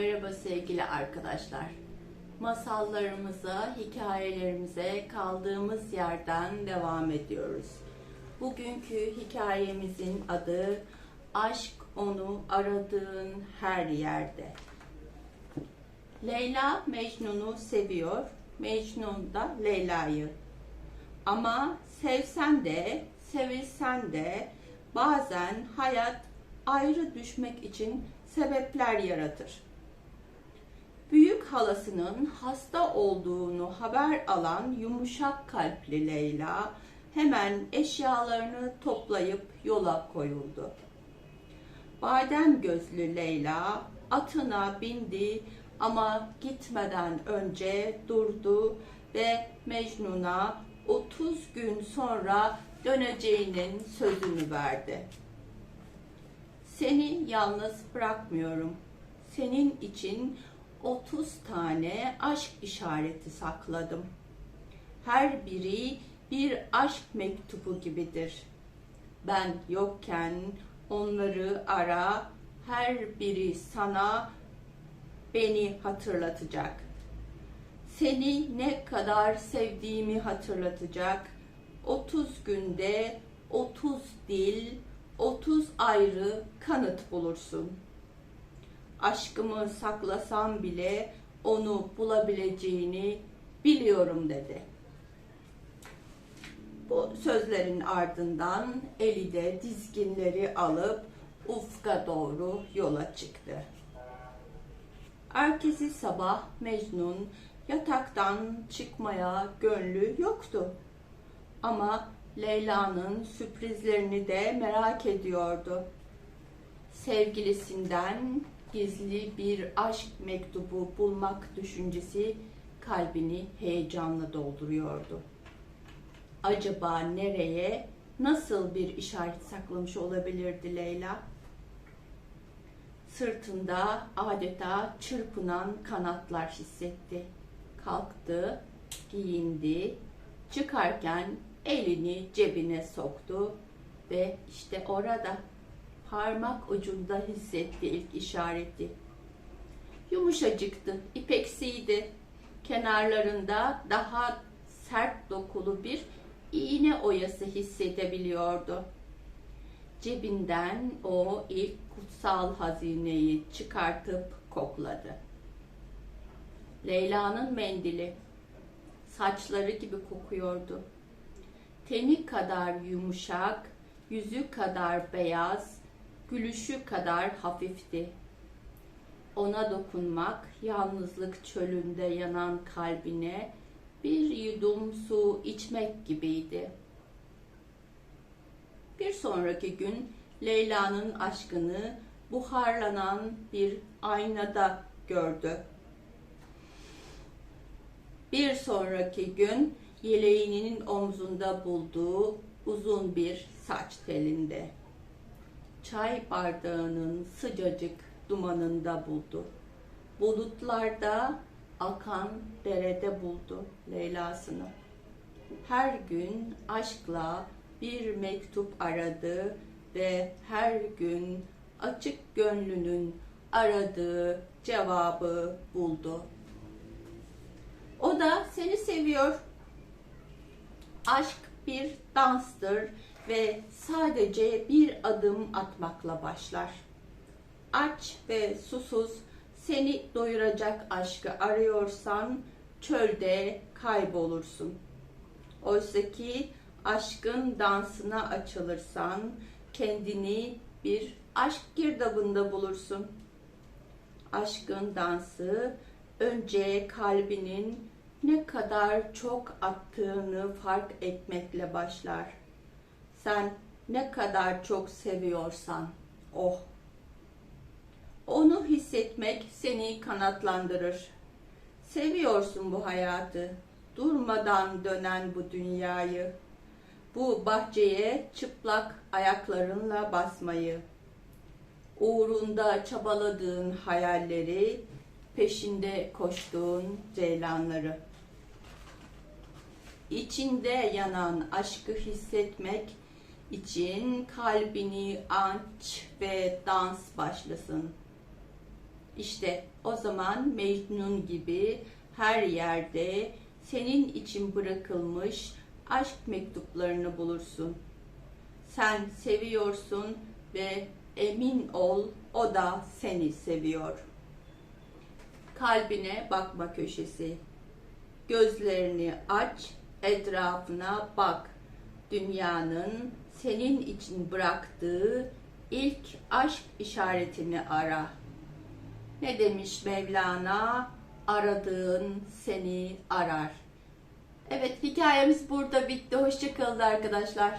Merhaba sevgili arkadaşlar. Masallarımıza, hikayelerimize kaldığımız yerden devam ediyoruz. Bugünkü hikayemizin adı Aşk onu aradığın her yerde. Leyla Mecnun'u seviyor, Mecnun da Leyla'yı. Ama sevsen de, sevilsen de bazen hayat ayrı düşmek için sebepler yaratır. Halasının hasta olduğunu haber alan yumuşak kalpli Leyla hemen eşyalarını toplayıp yola koyuldu. Badem gözlü Leyla atına bindi ama gitmeden önce durdu ve Mecnun'a 30 gün sonra döneceğinin sözünü verdi. Seni yalnız bırakmıyorum. Senin için 30 tane aşk işareti sakladım. Her biri bir aşk mektubu gibidir. Ben yokken onları ara, her biri sana beni hatırlatacak. Seni ne kadar sevdiğimi hatırlatacak. 30 günde 30 dil, 30 ayrı kanıt bulursun. Aşkımı saklasam bile onu bulabileceğini biliyorum dedi. Bu sözlerin ardından eli de dizginleri alıp ufka doğru yola çıktı. Ertesi sabah Mecnun yataktan çıkmaya gönlü yoktu. Ama Leyla'nın sürprizlerini de merak ediyordu. Sevgilisinden gizli bir aşk mektubu bulmak düşüncesi kalbini heyecanla dolduruyordu. Acaba nereye, nasıl bir işaret saklamış olabilirdi Leyla? Sırtında adeta çırpınan kanatlar hissetti. Kalktı, giyindi, çıkarken elini cebine soktu ve işte orada parmak ucunda hissetti ilk işareti. Yumuşacıktı, ipeksiydi. Kenarlarında daha sert dokulu bir iğne oyası hissedebiliyordu. Cebinden o ilk kutsal hazineyi çıkartıp kokladı. Leyla'nın mendili saçları gibi kokuyordu. Teni kadar yumuşak, yüzü kadar beyaz, gülüşü kadar hafifti. Ona dokunmak yalnızlık çölünde yanan kalbine bir yudum su içmek gibiydi. Bir sonraki gün Leyla'nın aşkını buharlanan bir aynada gördü. Bir sonraki gün yeleğinin omzunda bulduğu uzun bir saç telinde. Çay bardağının sıcacık dumanında buldu. Bulutlarda akan derede buldu Leyla'sını. Her gün aşkla bir mektup aradı ve her gün açık gönlünün aradığı cevabı buldu. O da seni seviyor. Aşk bir danstır ve sadece bir adım atmakla başlar. Aç ve susuz seni doyuracak aşkı arıyorsan çölde kaybolursun. Oysa ki aşkın dansına açılırsan kendini bir aşk girdabında bulursun. Aşkın dansı önce kalbinin ne kadar çok attığını fark etmekle başlar. Sen ne kadar çok seviyorsan, oh. Onu hissetmek seni kanatlandırır. Seviyorsun bu hayatı, durmadan dönen bu dünyayı. Bu bahçeye çıplak ayaklarınla basmayı. Uğrunda çabaladığın hayalleri, peşinde koştuğun ceylanları. İçinde yanan aşkı hissetmek için kalbini aç ve dans başlasın. İşte o zaman Mecnun gibi her yerde senin için bırakılmış aşk mektuplarını bulursun. Sen seviyorsun ve emin ol o da seni seviyor. Kalbine bakma köşesi. Gözlerini aç, etrafına bak. Dünyanın senin için bıraktığı ilk aşk işaretini ara. Ne demiş Mevlana? Aradığın seni arar. Evet hikayemiz burada bitti. Hoşçakalın arkadaşlar.